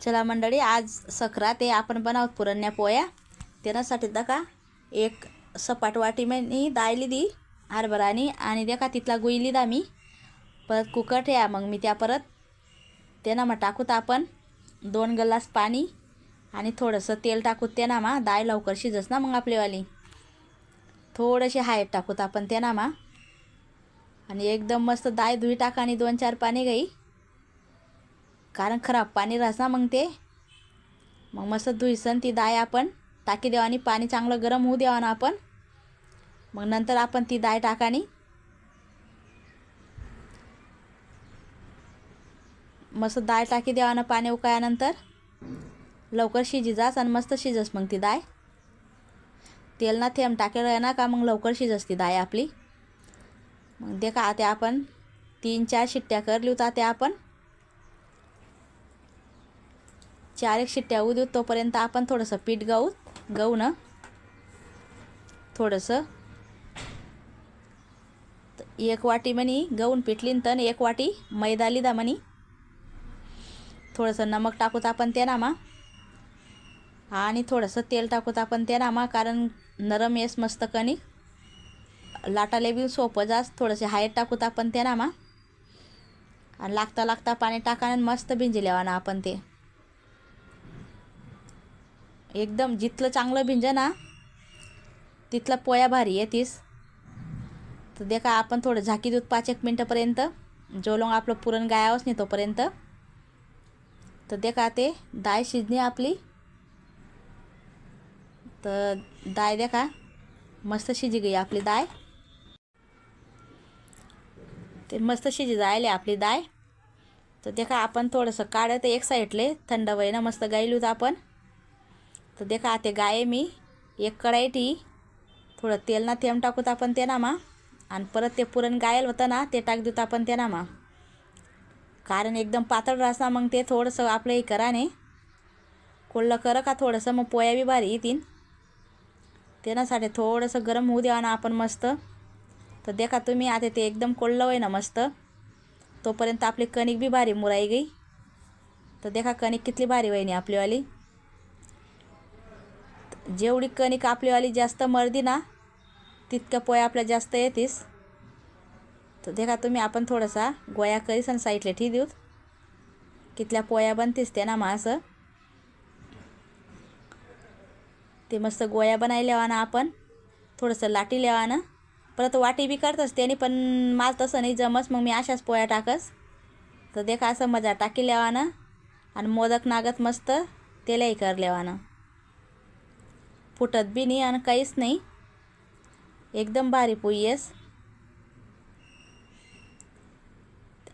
चला मंडळी आज सकरा ते आपण बनावत पुरण्या पोया. त्यासाठी दका. एक सपाट वाटी मी डाळ लिदी हरभरानी. आणि देखा तिथला गुईली दा मी. परत कुकर ठेया मग मी त्या परत त्यांना मग टाकूत आपण दोन गल्लास पाणी आणि थोडंसं तेल टाकूत त्यांना मा दाय लवकर शिजस ना मग आपलीवाली. थोडंसे हायट टाकूत आपण त्यांना मा आणि एकदम मस्त दाय धुई टाका आणि दोन चार पाणी गाई कारण खराब पाणी राहस ना मग ते. मग मस्त धुईसन ती दाय आपण टाकी देवा आणि पाणी चांगलं गरम होऊ द्यावा ना आपण. मग नंतर आपण ती डाळ टाकानी मस्त डाळ टाकी द्यावा ना पाणी उकळल्यानंतर लवकर शिजी जास आणि मस्त शिजस मग ती दाय तेल ना थेंब टाकेल ना का मग लवकर शिजस ती दाय आपली. मग दे का ते आपण तीन चार शिट्ट्या कर लिहू त्या आपण. चार एक शिट्ट्या होऊ देऊ तोपर्यंत आपण थोडंसं पीठ गाऊ गहू ना? थोडंसं. एक वाटी म्हणी गहून पिठलीन तर एक वाटी मैदा लिदा म्हणी. थोडंसं नमक टाकूत आपण ते नामा. आणि थोडंसं तेल टाकूत आपण ते नामा कारण नरम येस मस्त कणिक लाटाले बी सोपं जास्त थोडंसे हायट टाकूत आपण ते नामा. आणि लागता लागता पाणी टाकाने मस्त भिंजल्यावा ना आपण ते. एकदम जिथलं चांगलं भिंजं ना तिथला पोया भारी येतीस तर देखा आपण थोडं झाकी दूध पाच एक मिनटंपर्यंत जोलोंग आपलं पुरण गायावंच नाही तोपर्यंत. तर देखा ते डाळ शिजणे आपली. तर डाळ देखा मस्त शिजी गई आपली डाळ ते मस्त शिजी जायले आपली डाळ तर देखा आपण थोडंसं काढत एक साईडले थंड वयनं मस्त गायलूत आपण. तर देखा ते गाये मी. एक कढाई टी. थोडं तेल ना थेंब टाकूत आपण ते आणि परत ते पुरण गायल होतं ना ते टाक देऊत आपण ते ना कारण एकदम पातळ रासना मग ते थोडंसं आपलं हे करा ने. कोल्लं कर का थोडंसं? मग पोया बी भारी येतील. त्यासाठी थोडंसं गरम होऊ द्यावा ना आपण मस्त. तर देखा तुम्ही आता ते एकदम कोल्लं होय ना मस्त. तोपर्यंत आपली कणिक बी भारी मुराई गई. तर देखा कणिक कितली भारी वहिनी आपलीवाली जेवढी कणिक आपलीवाली जास्त मर्दी ना तितक्या पोया आपल्या जास्त येतीस. तर देखा तुम्ही आपण थोडासा गोया करीस आणि साईडला ठी देऊत कितल्या पोया बनतीस ते ना मग असं ते मस्त गोया बनायला ना आपण. थोडंसं लाटी लेवा ना परत वाटी बी करतस त्याने पण माल तसं नाही जमस मग मी अशाच पोया टाकस. तर देखा असं मजा टाकी लेवा ना आणि मोदक नागत मस्त तेलाही कर लेवा ना फुटत बी नाही आणि काहीच नाही. एकदम भारी पोई येस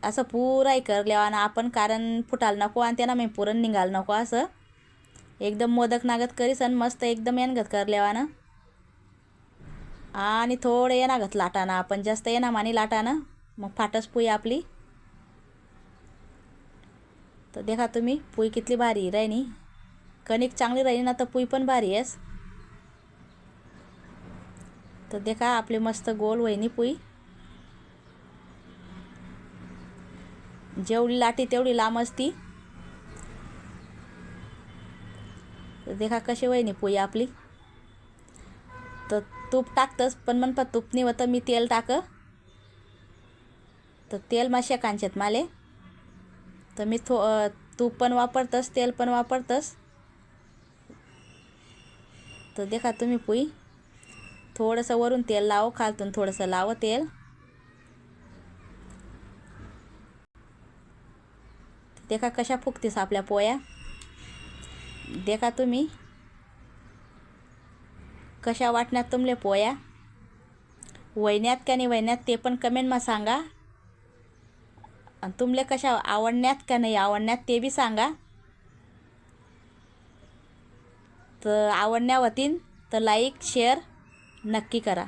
असं पुराही कर आणि ना आपण कारण फुटायला नको आणि त्यांना मी पुरण निघाल नको असं. एकदम मोदक नागत करीस आणि मस्त एकदम येणगत कर ना. आणि थोडं येणागत लाटाना आपण जास्त येणार माने लाटाना. मग फाटस पुई आपली. तर देखा तुम्ही पुई कितली भारी राहिनी कणिक चांगली राहिली ना तर पुई पण भारी आहेस. तर देखा आपली मस्त गोल वहिनी पुई. जेवढी लाटी तेवढी लांब असती. तर देखा कशी वहिनी पोई आपली. तर तूप टाकतंच पण म्हणपा तूप नाही होतं मी तेल टाक. तर तेल मा कांचेत माले. तर मी थो तूप पण वापरतस तेल पण वापरतस. तर देखा तुम्ही पुई. थोडंसं वरून तेल लाव खालतून थोडंसं लाव तेल. देखा कशा फुगतीस आपल्या पोया. देखा तुम्ही कशा वाटण्यात तुमले पोया. वैन्यात का नाही वैन्यात ते पण कमेंटमा सांगा. आणि तुमले कशा आवडण्यात का नाही आवडण्यात ते बी सांगा. तर आवडण्या वतीन तर लाईक शेअर नक्की करा.